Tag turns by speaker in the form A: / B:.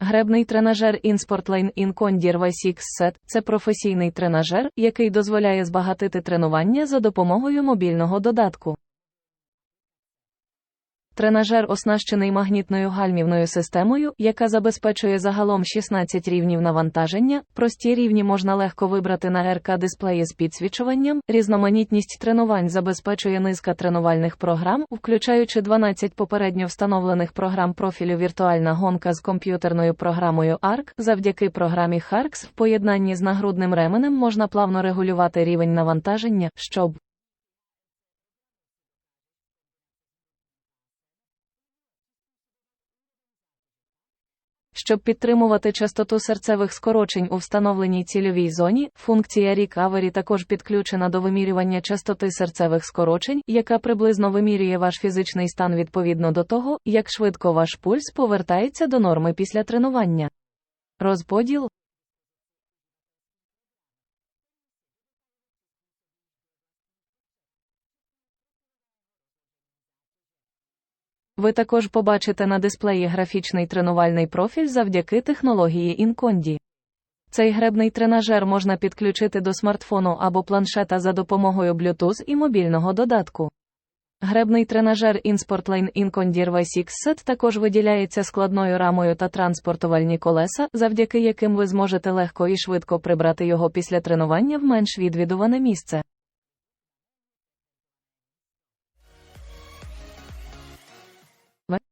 A: Гребний тренажер InSportLane Incondir V6 Set – це професійний тренажер, який дозволяє збагатити тренування за допомогою мобільного додатку. Тренажер оснащений магнітною гальмівною системою, яка забезпечує загалом 16 рівнів навантаження. Прості рівні можна легко вибрати на РК-дисплеї з підсвічуванням. Різноманітність тренувань забезпечує низка тренувальних програм, включаючи 12 попередньо встановлених програм профілю віртуальна гонка з комп'ютерною програмою ARC. Завдяки програмі HARX в поєднанні з нагрудним ременем можна плавно регулювати рівень навантаження, щоб Щоб підтримувати частоту серцевих скорочень у встановленій цільовій зоні, функція Recovery також підключена до вимірювання частоти серцевих скорочень, яка приблизно вимірює ваш фізичний стан відповідно до того, як швидко ваш пульс повертається до норми після тренування. Розподіл Ви також побачите на дисплеї графічний тренувальний профіль завдяки технології Incondi. Цей гребний тренажер можна підключити до смартфону або планшета за допомогою Bluetooth і мобільного додатку. Гребний тренажер InSportLane Incondir V6 Set також виділяється складною рамою та транспортувальні колеса, завдяки яким ви зможете легко і швидко прибрати його після тренування в менш відвідуване місце. What?